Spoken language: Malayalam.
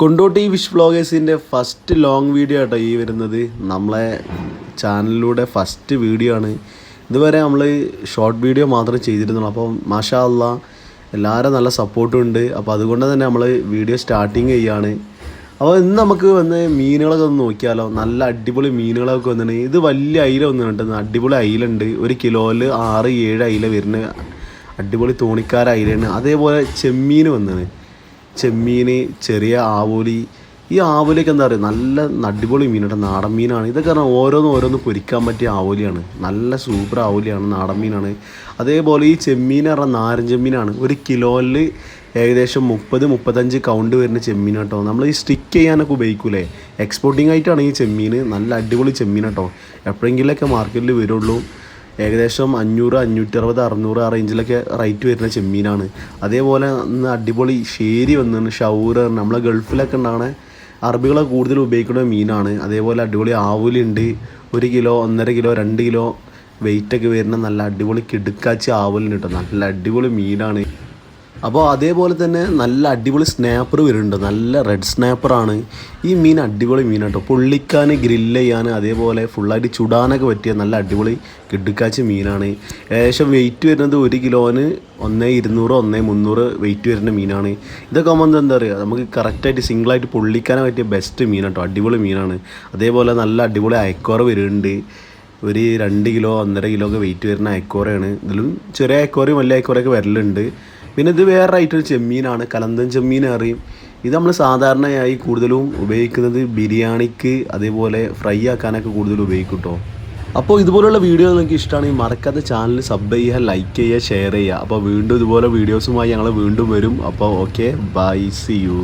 കൊണ്ടോട്ടി വിഷ് വ്ളോഗേഴ്സിന്റെ ഫസ്റ്റ് ലോങ് വീഡിയോ ആട്ടോ ഈ വരുന്നത്. നമ്മളെ ചാനലിലൂടെ ഫസ്റ്റ് വീഡിയോ ആണ്. ഇതുവരെ നമ്മൾ ഷോർട്ട് വീഡിയോ മാത്രം ചെയ്തിരുന്നുള്ളൂ. അപ്പോൾ മാഷാ അല്ല എല്ലാവരും നല്ല സപ്പോർട്ടും ഉണ്ട്. അപ്പോൾ അതുകൊണ്ട് തന്നെ നമ്മൾ വീഡിയോ സ്റ്റാർട്ടിങ് ചെയ്യാണ്. അപ്പോൾ ഇന്ന് നമുക്ക് വന്ന് മീനുകളൊക്കെ ഒന്ന് നോക്കിയാലോ. നല്ല അടിപൊളി മീനുകളൊക്കെ വന്നിട്ടുണ്ട്. ഇത് വലിയ അയില വന്നിട്ടുണ്ട് അടിപൊളി അയിലുണ്ട്. ഒരു കിലോയിൽ ആറ് ഏഴ് അയില വരുന്ന അടിപൊളി തോണിക്കാര അയിലയാണ്. അതേപോലെ ചെമ്മീൻ വന്നിന്. ചെമ്മീൻ ചെറിയ ആവോലി. ഈ ആവോലിയൊക്കെ എന്താ പറയുക? നല്ല അടിപൊളി മീനാണ് നാടൻ മീനാണ്. ഇതൊക്കെ പറഞ്ഞാൽ ഓരോന്ന് ഓരോന്ന് പൊരിക്കാൻ പറ്റിയ ആവോലിയാണ്. നല്ല സൂപ്പർ ആവോലിയാണ് നാടൻ മീനാണ്. അതേപോലെ ഈ ചെമ്മീൻ പറഞ്ഞാൽ നാരഞ്ചെമ്മീനാണ് ഒരു കിലോയിൽ ഏകദേശം മുപ്പത് മുപ്പത്തഞ്ച് കൗണ്ട് വരുന്ന ചെമ്മീൻ കേട്ടോ നമ്മൾ ഈ സ്റ്റിക്ക് ചെയ്യാനൊക്കെ ഉപയോഗിക്കൂലേ? എക്സ്പോർട്ടിംഗ് ആയിട്ടാണ് ഈ ചെമ്മീൻ നല്ല അടിപൊളി ചെമ്മീൻ കേട്ടോ എപ്പോഴെങ്കിലൊക്കെ മാർക്കറ്റിൽ വരുള്ളൂ. ഏകദേശം അഞ്ഞൂറ് അഞ്ഞൂറ്ററുപത് അറുന്നൂറ് ആ റേഞ്ചിലൊക്കെ റേറ്റ് വരുന്ന ചെമ്മീനാണ്. അതേപോലെ ഇന്ന് അടിപൊളി ഷേരി വന്നിട്ടുണ്ട് ഷൗർ നമ്മളെ ഗൾഫിലൊക്കെ ഉണ്ടാണ് അറബികളെ കൂടുതൽ ഉപയോഗിക്കുന്ന മീനാണ്. അതേപോലെ അടിപൊളി ആവുലുണ്ട് ഒരു കിലോ ഒന്നര കിലോ രണ്ട് കിലോ വെയിറ്റൊക്കെ വരുന്ന നല്ല അടിപൊളി കിടുക്കാച്ചി ആവലുണ്ട് കേട്ടോ. നല്ല അടിപൊളി മീനാണ്. അപ്പോൾ അതേപോലെ തന്നെ നല്ല അടിപൊളി സ്നാപ്പർ വരുന്നുണ്ട്. നല്ല റെഡ് സ്നാപ്പറാണ് ഈ മീൻ അടിപൊളി മീൻ കേട്ടോ. പൊള്ളിക്കാൻ ഗ്രില്ല് ചെയ്യാൻ അതേപോലെ ഫുള്ളായിട്ട് ചുടാനൊക്കെ പറ്റിയ നല്ല അടിപൊളി കിടുക്കാച്ച മീനാണ്. ഏകദേശം വെയിറ്റ് വരുന്നത് ഒരു കിലോന് ഒന്നേ ഇരുന്നൂറ് ഒന്നേ മുന്നൂറ് വെയിറ്റ് വരുന്ന മീനാണ്. ഇതൊക്കെ ആകുമ്പോൾ എന്താ പറയുക നമുക്ക് കറക്റ്റായിട്ട് സിംഗിളായിട്ട് പൊള്ളിക്കാനേ പറ്റിയ ബെസ്റ്റ് മീൻ കേട്ടോ. അടിപൊളി മീനാണ്. അതേപോലെ നല്ല അടിപൊളി അയക്കോറ വരുന്നുണ്ട്. ഒരു രണ്ട് കിലോ ഒന്നര കിലോ ഒക്കെ വെയിറ്റ് വരുന്ന അയക്കോറയാണ്. ഇതിലും ചെറിയ അയക്കോറയും വലിയ അയക്കോറയൊക്കെ വരലുണ്ട്. പിന്നെ ഇത് വേറെ ആയിട്ടൊരു ചെമ്മീനാണ്. കലന്തൻ ചെമ്മീൻ അറിയും. ഇത് നമ്മൾ സാധാരണയായി കൂടുതലും ഉപയോഗിക്കുന്നത് ബിരിയാണിക്ക് അതേപോലെ ഫ്രൈ ആക്കാനൊക്കെ കൂടുതൽ ഉപയോഗിക്കും കേട്ടോ അപ്പോൾ ഇതുപോലുള്ള വീഡിയോ നിങ്ങൾക്ക് ഇഷ്ടമാണെങ്കിൽ മറക്കാതെ ചാനൽ സബ് ചെയ്യുക ലൈക്ക് ചെയ്യുക ഷെയർ ചെയ്യുക. അപ്പോൾ വീണ്ടും ഇതുപോലെ വീഡിയോസുമായി ഞങ്ങൾ വീണ്ടും വരും. അപ്പോൾ ഓക്കെ ബൈ സി യു